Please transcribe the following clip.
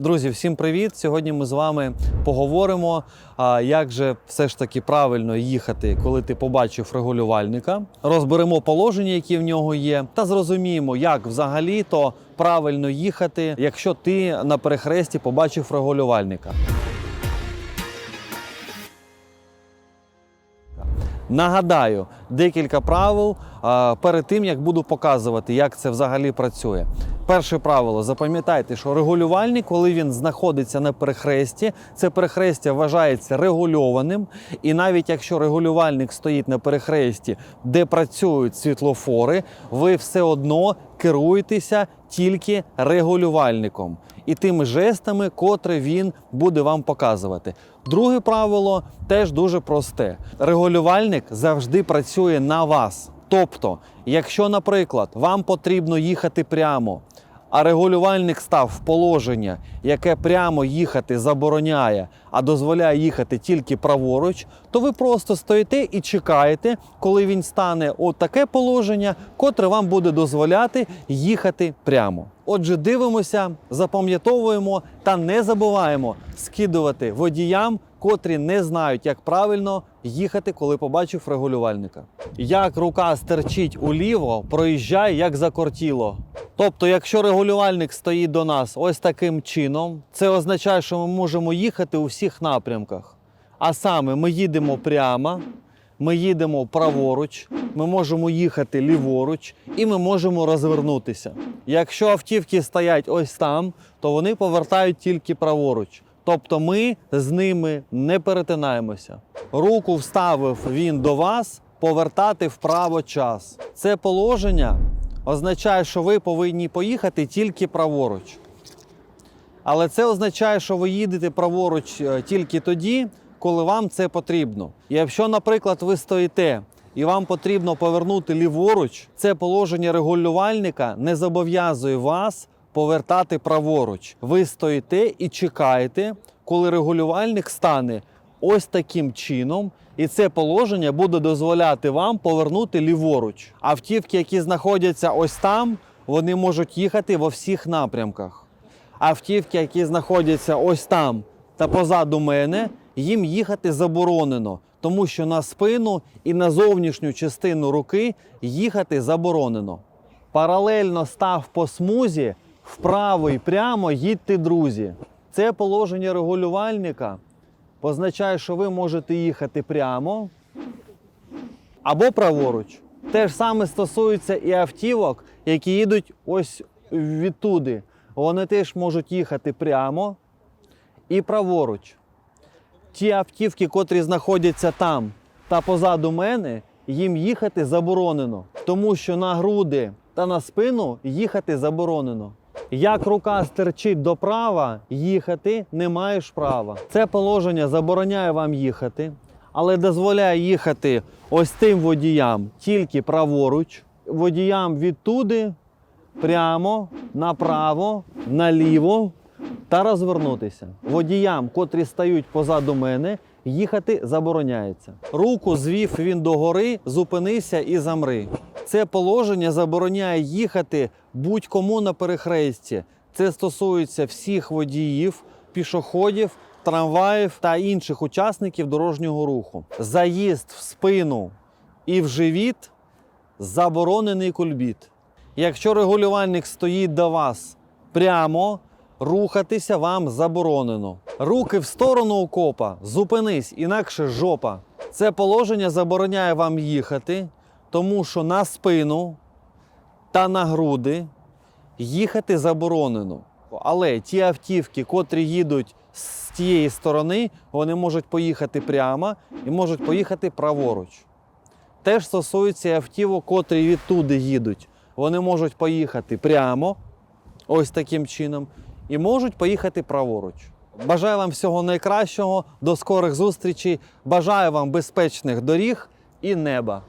Друзі, всім привіт! Сьогодні ми з вами поговоримо, як же все ж таки правильно їхати, коли ти побачив регулювальника. Розберемо положення, які в нього є, та зрозуміємо, як взагалі то правильно їхати, якщо ти на перехресті побачив регулювальника. Нагадаю декілька правил перед тим, як буду показувати, як це взагалі працює. Перше правило: запам'ятайте, що регулювальник, коли він знаходиться на перехресті, це перехрестя вважається регульованим. І навіть якщо регулювальник стоїть на перехресті, де працюють світлофори, ви все одно керуєтеся тільки регулювальником і тими жестами, котрі він буде вам показувати. Друге правило теж дуже просте: регулювальник завжди працює на вас. Тобто, якщо, наприклад, вам потрібно їхати прямо, а регулювальник став в положення, яке прямо їхати забороняє, а дозволяє їхати тільки праворуч, то ви просто стоїте і чекаєте, коли він стане у таке положення, котре вам буде дозволяти їхати прямо. Отже, дивимося, запам'ятовуємо та не забуваємо скидувати водіям, котрі не знають, як правильно їхати, коли побачив регулювальника. Як рука стерчить уліво, проїжджай як закортіло. Тобто, якщо регулювальник стоїть до нас ось таким чином, це означає, що ми можемо їхати у всіх напрямках. А саме ми їдемо прямо, ми їдемо праворуч, ми можемо їхати ліворуч і ми можемо розвернутися. Якщо автівки стоять ось там, то вони повертають тільки праворуч. Тобто ми з ними не перетинаємося. Руку вставив він до вас, повертати вправо час. Це положення означає, що ви повинні поїхати тільки праворуч. Але це означає, що ви їдете праворуч е, тільки тоді, коли вам це потрібно. Якщо, наприклад, ви стоїте і вам потрібно повернути ліворуч, це положення регулювальника не зобов'язує вас повертати праворуч. Ви стоїте і чекаєте, коли регулювальник стане ось таким чином, і це положення буде дозволяти вам повернути ліворуч. Автівки, які знаходяться ось там, вони можуть їхати во всіх напрямках. Автівки, які знаходяться ось там та позаду мене, їм їхати заборонено, тому що на спину і на зовнішню частину руки їхати заборонено. Паралельно став по смузі, вправо і прямо їдьте, друзі. Це положення регулювальника позначає, що ви можете їхати прямо або праворуч. Те ж саме стосується і автівок, які їдуть ось відтуди. Вони теж можуть їхати прямо і праворуч. Ті автівки, котрі знаходяться там та позаду мене, їм їхати заборонено, тому що на груди та на спину їхати заборонено. Як рука стерчить до права, їхати не маєш права. Це положення забороняє вам їхати, але дозволяє їхати ось тим водіям тільки праворуч, водіям відтуди прямо, направо, наліво та розвернутися. Водіям, котрі стають позаду мене, їхати забороняється. Руку звів він догори, зупинися і замри. Це положення забороняє їхати будь-кому на перехресті. Це стосується всіх водіїв, пішоходів, трамваїв та інших учасників дорожнього руху. Заїзд в спину і в живіт заборонений кульбіт. Якщо регулювальник стоїть до вас прямо, рухатися вам заборонено. Руки в сторону окопа, зупинись, інакше жопа. Це положення забороняє вам їхати, тому що на спину та на груди їхати заборонено. Але ті автівки, котрі їдуть з тієї сторони, вони можуть поїхати прямо і можуть поїхати праворуч. Теж стосується автівок, котрі відтуди їдуть. Вони можуть поїхати прямо, ось таким чином, і можуть поїхати праворуч. Бажаю вам всього найкращого, до скорих зустрічей. Бажаю вам безпечних доріг і неба.